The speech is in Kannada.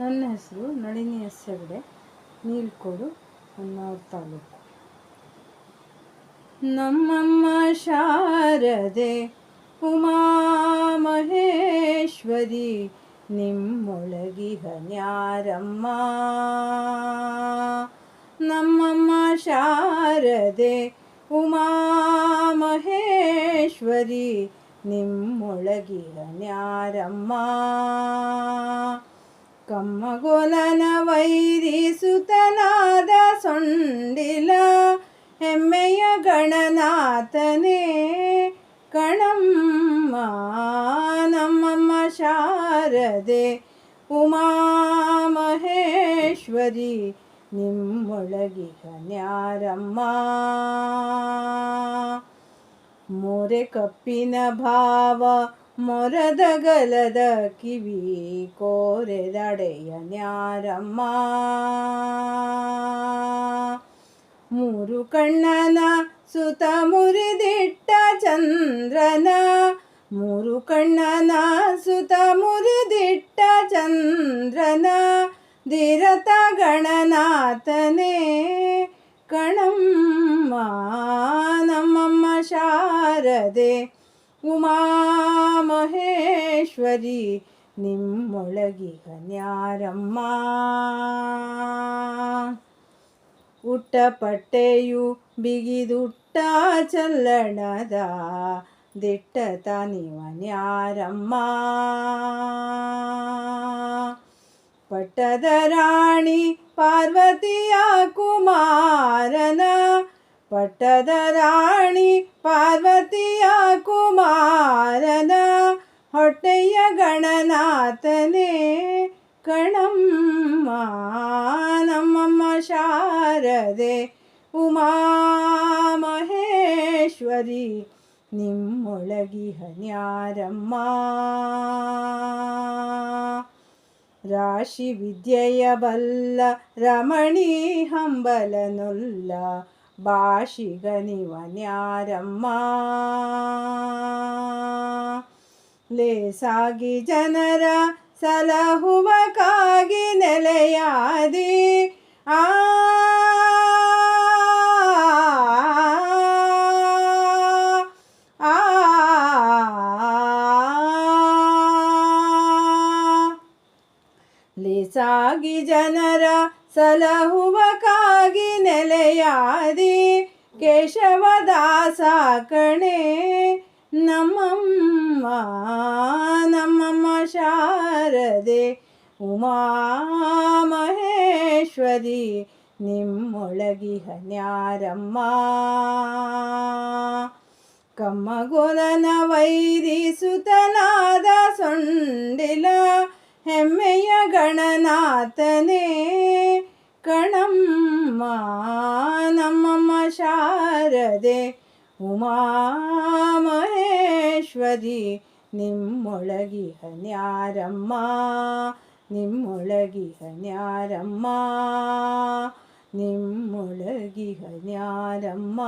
ನನ್ನ ಹೆಸರು ನಳಿನಿ ಎಸ್ ಹೆಗಡೆ ನೀಲ್ಕೋಡು, ಹೊನ್ನಾವರ ತಾಲೂಕು. ನಮ್ಮಮ್ಮ ಶಾರದೆ ಉಮಾ ಮಹೇಶ್ವರಿ ನಿಮ್ಮೊಳಗಿಹ ನ್ಯಾರಮ್ಮ. ನಮ್ಮಮ್ಮ ಶಾರದೆ ಉಮಾ ಮಹೇಶ್ವರಿ ನಿಮ್ಮೊಳಗಿಹ ನ್ಯಾರಮ್ಮ. ಕಮ್ಮಗೋಲನ ವೈರಿಸುತನಾದ ಸೊಂಡಿಲ ಹೆಮ್ಮೆಯ ಗಣನಾಥನೇ. ಕಣಮ್ಮ, ನಮ್ಮಮ್ಮ ಶಾರದೆ, ಉಮಾ ಮಹೇಶ್ವರಿ ಕನ್ಯಾರಮ್ಮ ನ್ಯಾರಮ್ಮ ಮೊರೆ ಕಪ್ಪಿನ ಭಾವ ಮೊರದಗಲದ ಕಿವಿ ಕೋರೆದಡೆಯ ನ್ಯಾರಮ್ಮ. ಮೂರು ಕಣ್ಣನ ಸುತ ಮುರಿದಿಟ್ಟ ಚಂದ್ರನ. ಮೂರು ಕಣ್ಣನ ಸುತ ಮುರಿದಿಟ್ಟ ಚಂದ್ರನ. ದಿರತ ಗಣನಾಥನೇ ಕಣಮ್ಮ, ನಮ್ಮಮ್ಮ ಶಾರದೆ. ಉಮಾ ಮಹೇಶ್ವರಿ ನಿಮ್ಮೊಳಗಿಗ ನ್ಯಾರಮ್ಮ ಉಟ್ಟ ಪಟ್ಟೆಯು ಬಿಗಿದುಟ್ಟ ಚಲ್ಲಣದ ದಿಟ್ಟ ತಾನಿವ ನ್ಯಾರಮ್ಮ ಪಟ್ಟದ ರಾಣಿ ಪಾರ್ವತಿಯ ಕುಮಾರನ ಪಟ್ಟದ ರಾಣಿ ಪಾರ್ವತಿಯ ಹೊಟ್ಟೆಯ ಗಣನಾಥನೇ ಕಣಮ್ಮ ನಮ್ಮಮ್ಮ ಶಾರದೆ ಉಮಾ ಮಹೇಶ್ವರಿ ನಿಮ್ಮೊಳಗಿಹ ನ್ಯಾರಮ್ಮ ರಾಶಿ ವಿದ್ಯೆಯ ಬಲ್ಲ ರಮಣಿ ಹಂಬಲನೊಲ್ಲ ಭಾಷಿಗನಿವ ನ್ಯಾರಮ್ಮ ಲೇಸಾಗಿ ಜನರ ಸಲಹುವ ಕಾಗಿ ನೆಲೆಯಾದಿ ಆ ಲೇಸಾಗಿ ಜನರ ಸಲಹುವ ಕಾಗಿ ನೆಲೆಯಾದಿ ಕೇಶವದಾಸ ಕಣೆ ಶಾರದೆ ಉಮಾ ಮಹೇಶ್ವರಿ ನಿಮ್ಮೊಳಗಿಹ ನ್ಯಾರಮ್ಮ ಕಮ್ಮಗೋಲನ ವೈರಿಸುತನಾದ ಸೊಂಡಿಲ ಹೆಮ್ಮೆಯ ಗಣನಾಥನೇ ಕಣಮ್ಮ ನಮ್ಮಮ್ಮ ಶಾರದೆ ಉಮಾ ಮಹೇಶ್ವರಿ ನಿಮ್ಮೊಳಗಿಹ ನ್ಯಾರಮ್ಮ ನಿಮ್ಮೊಳಗಿಹ ನ್ಯಾರಮ್ಮ ನಿಮ್ಮೊಳಗಿಹ ನ್ಯಾರಮ್ಮ